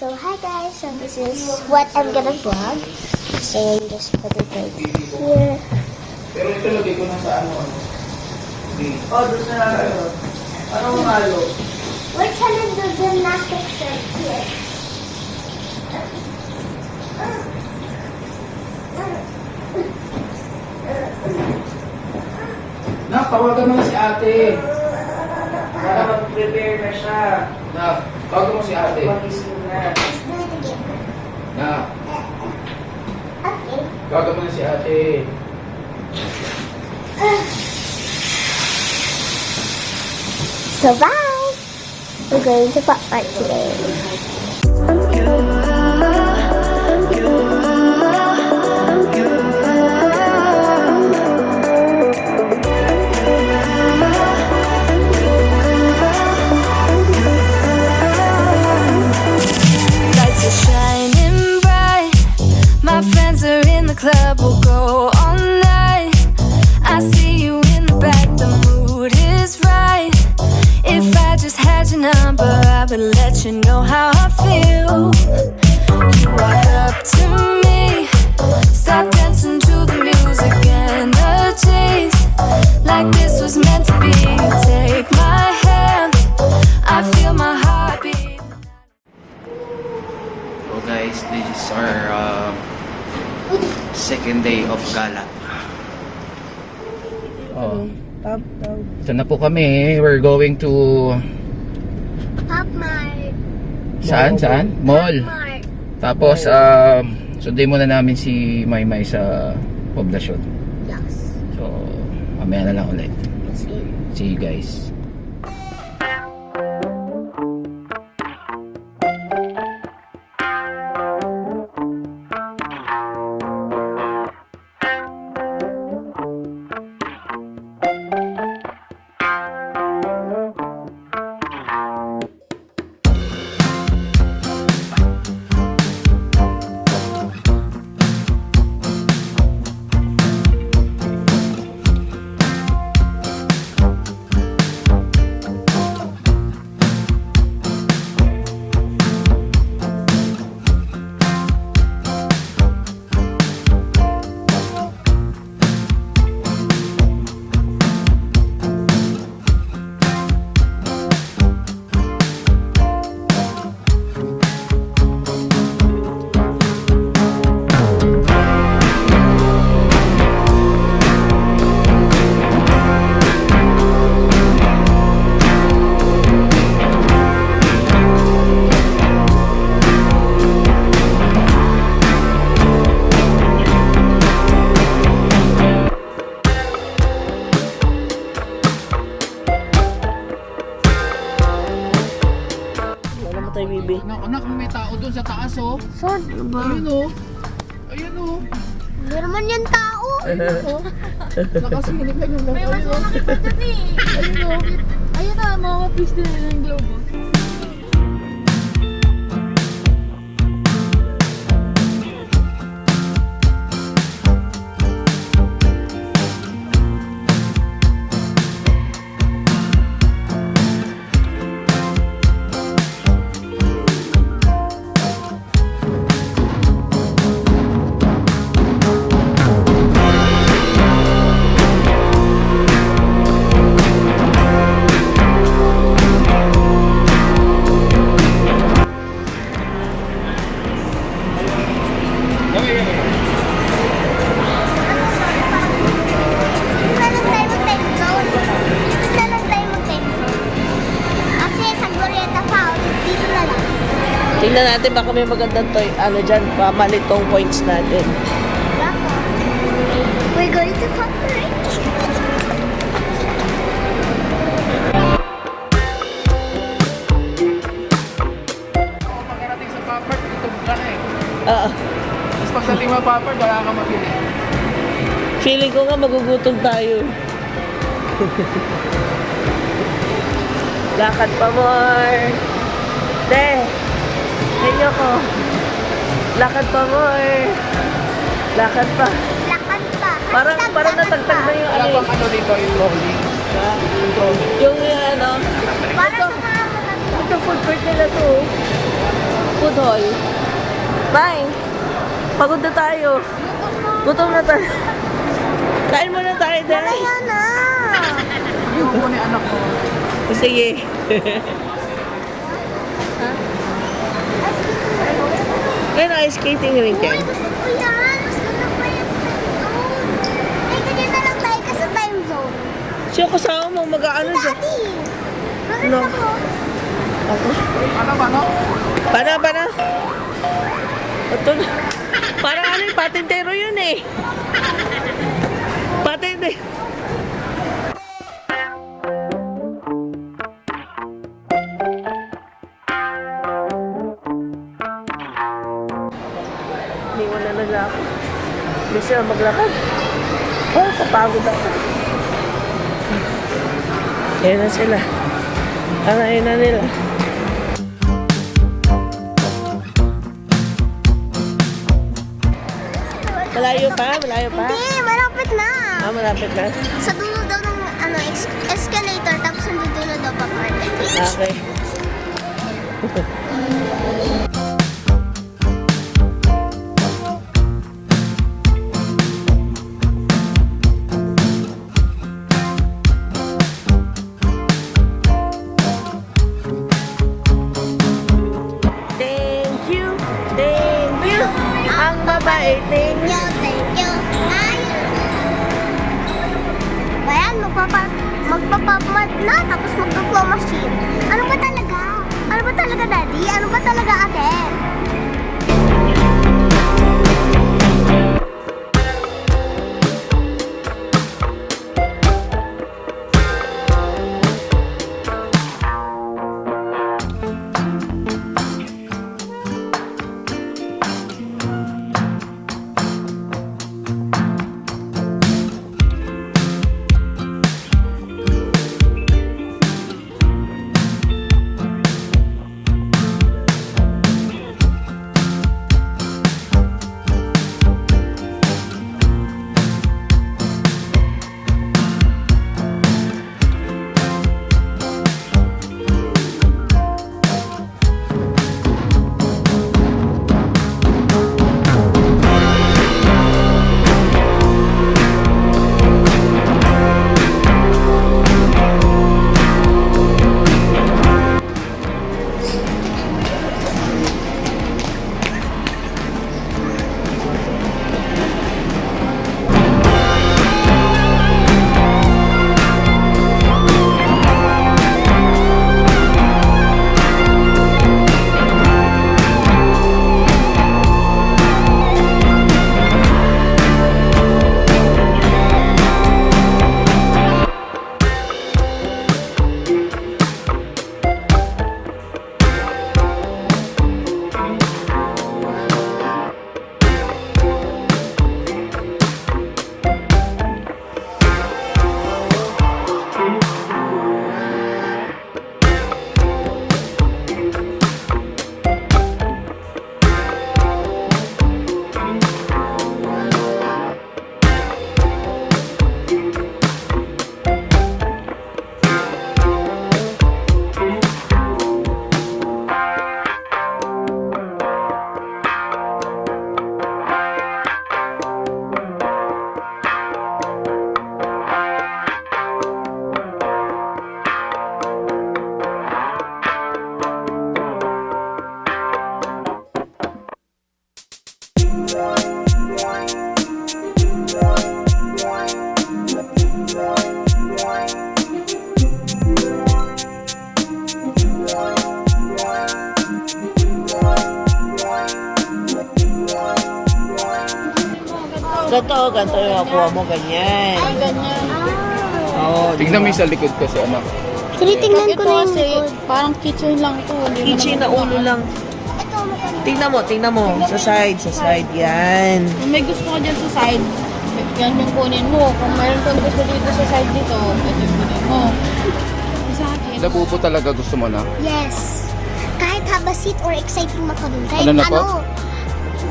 So hi guys, so this is what I'm gonna vlog. So just put it right here. Pero ito lagay ko na sa ano, ano. Oh, doon sa ano. Anong halo? We're trying to do gymnastics right here. Nak, tawagan mo si ate. Para mag-prepare na siya. Nak, tawagan mo si ate. Magising na. Let's. Nak, Okay. tawagan mo na si ate. So bye! We're going to Pop Mart today. Number, I let you know how I feel. You walk up to me, start dancing to the music and the chase. Like this was meant to be. Take my hand, I feel my heartbeat. So guys, this is our uh, second day of gala. Oh. Tap, tap. Ito na po kami. We're going to... Saan? Saan? Mall. Tapos, um, sundin muna namin si Maymay sa poblasyon. Yes. So, mamaya na lang ulit. See you guys. Oh. Saan ba? Ayun oh. Ayun oh. Hindi naman yan tao. Nakasilip ka yung May mas Ayun o. Ayun na, mga piste na ng globo. Tingnan natin baka may magandang toy. Ano dyan, pamalitong points natin. Baka. We're going to Pop Mart. Pagkarating sa Papart, tutog ka na eh. Oo. Tapos pagdating mo Papart, wala kang mapili. feeling ko nga magugutom tayo. Lakad pa more. De, henyo ko. Lakad pa more. Lakad pa. Lakad pa. Parang, Hashtag parang lakad natagtag na yung Wala ano bang ano dito yung rolling? Yung rolling. Yung yung ano, Para sa mga maganda. ito food court nila to. food hall. Bye! Pagod na tayo. Gutom na tayo. Kain muna tayo, Day. Kaya na. Sige. Kaya ice skating rin Uy, kayo. gusto ko yan. Gusto ko pa yan sa time zone. Ay, ganyan na lang tayo ka sa time zone. Siya kasama mo mag-ano dyan. Daddy. Bakit No. ako? Ako. Pana, pana. Ito na. Parang ano yung patintero yun eh. Patente. Hindi sila maglakad. Oh, papagod ako. Ayan na sila. Kanain na nila. Malayo pa? Malayo pa? Hindi, malapit na. Ah, malapit na. Sa dulo daw ng ano, escalator, tapos sa dulo daw pa. Okay. Mabait Thank you, thank you. Ayun. Ayan, magpapa, magpapamad na, tapos magpa-claw machine. Ano ba talaga? Ano ba talaga, daddy? Ano ba talaga, ate? Ganto, ganto yung nakuha mo, ganyan. Ganyan. Oo, Tignan mo yung sa likod kasi ano. Tinitingnan ko na yung kasi, likod. parang kitchen lang to. Hindi mo Kitchen na naman ulo lang. Ito. Tingnan mo, tingnan mo. Sa side, sa side. Yan. Kung may gusto ka dyan sa side, yan yung kunin mo. Kung mayroon kang gusto dito sa side dito, ito yung kunin mo. Sa akin, Labubo talaga gusto mo na. Yes. Kahit have a seat or exciting makaroon. Kahit Ano na po?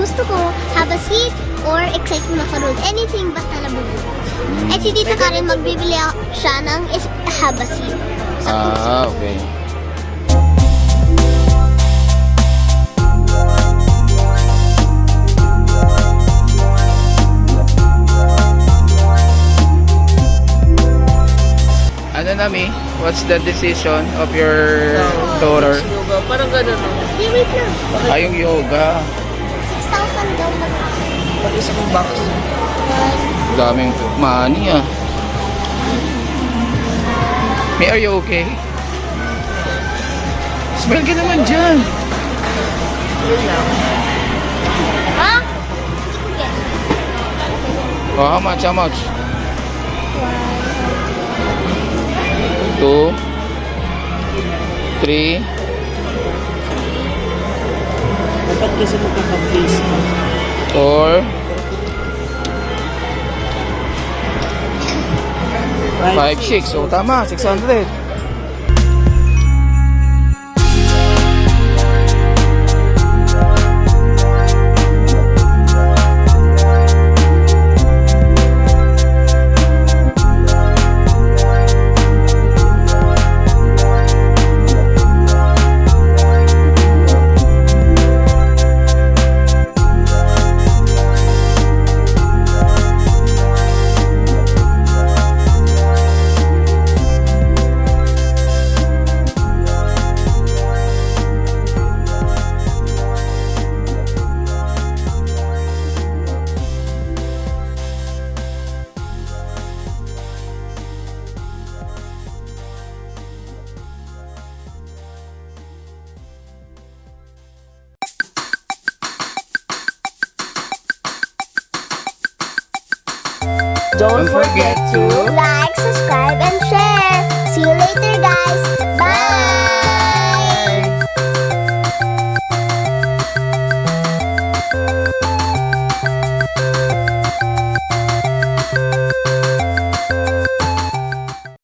gusto ko have a seat or excited makaroon. Anything basta nabubuo. Mm. At si Tita Karen, magbibili siya ng is have a seat. Sa ah, okay. Ano nami? What's the decision of your tutor? Parang ganun. Hindi, wait ah, yung yoga. 6,000 daw lang. Pag-isa kong box. Daming money ah. May, are you okay? Smell ka naman dyan. Yun lang. Ha? Oh, how much? How much? Two. Three. Dapat kasi magkaka-face mo. Four. Five, six. So, tama. 600. Don't forget to... Like, subscribe, and share. See you later, guys. Bye!